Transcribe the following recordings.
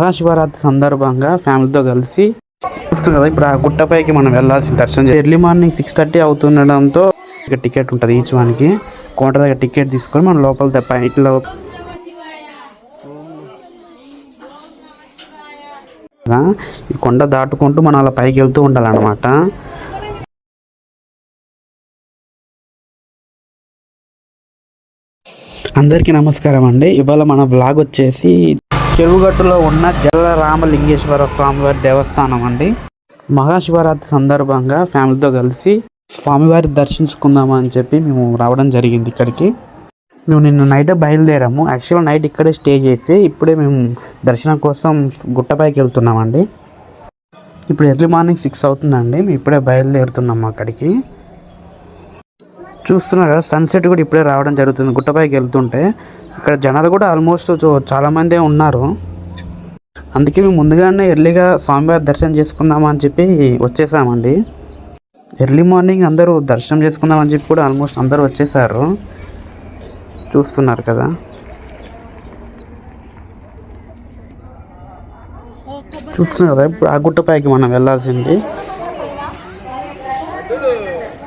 మహాశివరాత్రి సందర్భంగా ఫ్యామిలీతో కలిసి చూస్తుంది కదా. ఇప్పుడు ఆ గుట్టపైకి మనం వెళ్ళాల్సిన దర్శనం ఎర్లీ మార్నింగ్ సిక్స్ థర్టీ అవుతుండడంతో ఇక టికెట్ ఉంటుంది ఈచ్ వన్కి. కౌంటర్ దగ్గర టికెట్ తీసుకొని మనం లోపల తప్ప ఇట్లా ఈ కొండ దాటుకుంటూ మనం అలా పైకి వెళ్తూ ఉండాలన్నమాట. అందరికీ నమస్కారం అండి. ఇవాళ మన బ్లాగ్ వచ్చేసి చెరువుగట్టులో ఉన్న జల్ల రామలింగేశ్వర స్వామివారి దేవస్థానం అండి. మహాశివరాత్రి సందర్భంగా ఫ్యామిలీతో కలిసి స్వామివారి దర్శించుకుందామని చెప్పి మేము రావడం జరిగింది ఇక్కడికి. మేము నిన్న నైట్ బయలుదేరాము. యాక్చువల్గా నైట్ ఇక్కడే స్టే చేసి ఇప్పుడే మేము దర్శనం కోసం గుట్టపైకి వెళ్తున్నామండి. ఇప్పుడు ఎర్లీ మార్నింగ్ సిక్స్ అవుతుందండి. మేము ఇప్పుడే బయలుదేరుతున్నాము అక్కడికి. చూస్తున్నారు కదా సన్సెట్ కూడా ఇప్పుడే రావడం జరుగుతుంది గుట్టపైకి వెళ్తుంటే. ఇక్కడ జనాలు కూడా ఆల్మోస్ట్ చాలామందే ఉన్నారు. అందుకే మేము ముందుగానే ఎర్లీగా స్వామివారి దర్శనం చేసుకుందామని చెప్పి వచ్చేసామండి. ఎర్లీ మార్నింగ్ అందరూ దర్శనం చేసుకుందామని చెప్పి కూడా ఆల్మోస్ట్ అందరూ వచ్చేసారు. చూస్తున్నారు కదా. చూస్తున్నారు కదా ఇప్పుడు ఆ గుట్టపైకి మనం వెళ్ళాల్సింది.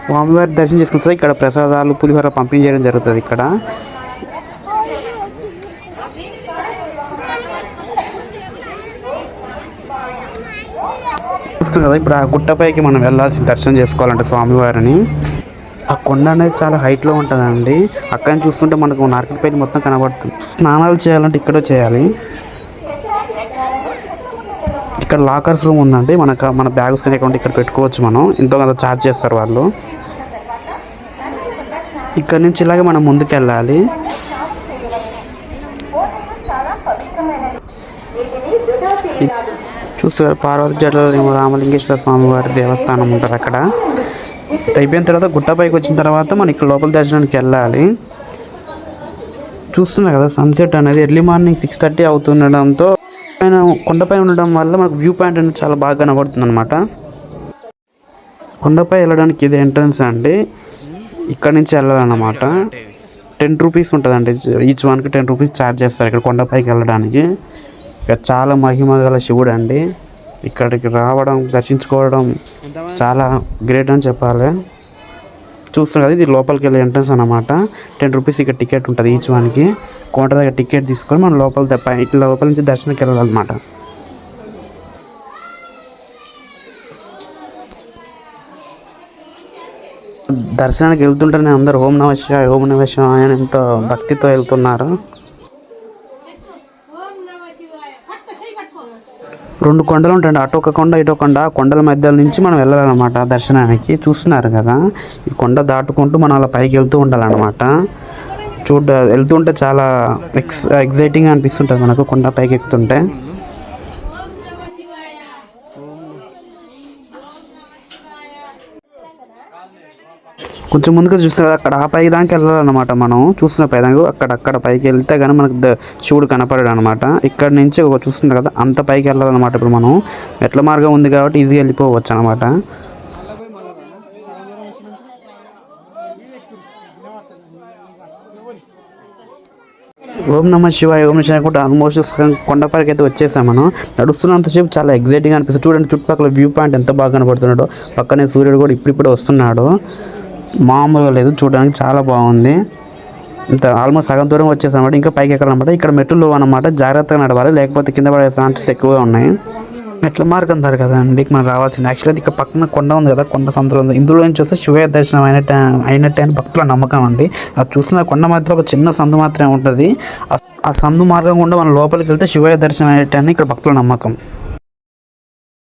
స్వామివారి దర్శనం చేసుకుంటే ఇక్కడ ప్రసాదాలు పులిహోర పంపిణీ చేయడం జరుగుతుంది ఇక్కడ. చూస్తుంది కదా. ఇప్పుడు ఆ గుట్టపైకి మనం వెళ్ళాల్సి దర్శనం చేసుకోవాలంటే స్వామివారిని. ఆ కొండ అనేది చాలా హైట్లో ఉంటుందండి. అక్కడ నుంచి చూస్తుంటే మనకు నార్కెట్పైన మొత్తం కనబడుతుంది. స్నానాలు చేయాలంటే ఇక్కడే చేయాలి. ఇక్కడ లాకర్స్ రూమ్ ఉందండి. మనకు మన బ్యాగ్స్ అకౌంట్ ఇక్కడ పెట్టుకోవచ్చు మనం. ఎంతో కొంత ఛార్జ్ చేస్తారు వాళ్ళు. ఇక్కడ నుంచి ఇలాగే మనం ముందుకెళ్ళాలి. చూస్తారు పార్వతి జడలో రామలింగేశ్వర స్వామి వారి దేవస్థానం ఉంటుంది అక్కడ. అయిపోయిన తర్వాత గుట్టపైకి వచ్చిన తర్వాత మనం ఇక్కడ లోపల దర్శనానికి వెళ్ళాలి. చూస్తున్నారు కదా సన్సెట్ అనేది ఎర్లీ మార్నింగ్ సిక్స్ థర్టీ అవుతుండడంతో పైన కొండపై ఉండడం వల్ల మనకు వ్యూ పాయింట్ అనేది చాలా బాగా కనబడుతుంది అనమాట కొండపై వెళ్ళడానికి ఇది ఎంట్రన్స్ అండి. ఇక్కడ నుంచి వెళ్ళాలన్నమాట. టెన్ రూపీస్ ఉంటుందండి. ఈచ్ వన్కి టెన్ రూపీస్ ఛార్జ్ చేస్తారు ఇక్కడ కొండపైకి వెళ్ళడానికి. ఇక చాలా మహిమ గల శివుడు అండి. ఇక్కడికి రావడం దర్శించుకోవడం చాలా గ్రేట్ అని చెప్పాలి. చూస్తున్నారు కదా ఇది లోపలికి వెళ్ళే ఎంట్రన్స్ అనమాట టెన్ రూపీస్ ఇక్కడ టికెట్ ఉంటుంది ఈచ్ వన్కి. కౌంటర్ దగ్గర టికెట్ తీసుకొని మనం లోపల ఇట్లా లోపల నుంచి దర్శనంకి వెళ్ళాలన్నమాట. దర్శనానికి వెళ్తుంటేనే అందరు ఓం నమ శివాయ ఓం నమ శివాయ అని ఎంతో భక్తితో వెళ్తున్నారు. రెండు కొండలు ఉంటాయండి. అటు ఒక కొండ ఇటు ఒక కొండ. కొండల మధ్య నుంచి మనం వెళ్ళాలన్నమాట దర్శనానికి. చూస్తున్నారు కదా? ఈ కొండ దాటుకుంటూ మనం అలా పైకి వెళ్తూ ఉండాలన్నమాట. చూడ వెళ్తుంటే చాలా ఎక్స్ ఎగ్జైటింగ్ అనిపిస్తుంటుంది మనకు కొండ పైకి ఎక్కుతుంటే కొంచెం ముందుగా చూస్తే అక్కడ ఆ పై దానికి వెళ్ళాలన్నమాట మనం. చూస్తున్న పై దానికి అక్కడ అక్కడ పైకి వెళ్తే కానీ మనకు శివుడు కనపడాడు అనమాట ఇక్కడ నుంచి ఒక చూస్తున్నారు కదా అంత పైకి వెళ్ళాలన్నమాట ఇప్పుడు మనం. మెట్ల మార్గం ఉంది కాబట్టి ఈజీగా వెళ్ళిపోవచ్చు అనమాట ఓం నమ శివాయ ఓం శివాయ కూడా ఆల్మోస్ట్ సగం కొండపైకి అయితే వచ్చేసాం మనం. నడుస్తున్నంతసేపు చాలా ఎగ్జైటింగ్ అనిపిస్తుంది. చూడండి చుట్టుపక్కల వ్యూ పాయింట్ ఎంత బాగా కనబడుతున్నాడో. పక్కనే సూర్యుడు కూడా ఇప్పుడిప్పుడే వస్తున్నాడు. మామూలుగా లేదు చూడడానికి చాలా బాగుంది. ఇంత ఆల్మోస్ట్ సగం దూరం వచ్చేసామన్నమాట ఇంకా పైకి ఎక్కాలన్నమాట ఇక్కడ మెట్లు అన్నమాట. జాగ్రత్తగా నడవాలి. లేకపోతే కింద పడే ఛాన్సెస్ ఎక్కువగా ఉన్నాయి. మెట్ల మార్గం అంటారు కదా అండి మనం రావాల్సింది. యాక్చువల్లీ ఇక్కడ పక్కన కొండ ఉంది కదా కొండ సంతలో ఉంది. ఇందులో నుంచి వస్తే శివయ్య దర్శనం అయినట్టు అయినట్టే అని భక్తుల నమ్మకం అండి. అది చూసిన కొండ మధ్యలో ఒక చిన్న సందు మాత్రమే ఉంటుంది. ఆ- సందు మార్గం గుండా మనం లోపలికి వెళ్తే శివయ్య దర్శనం అయినట్టు అని ఇక్కడ భక్తుల నమ్మకం.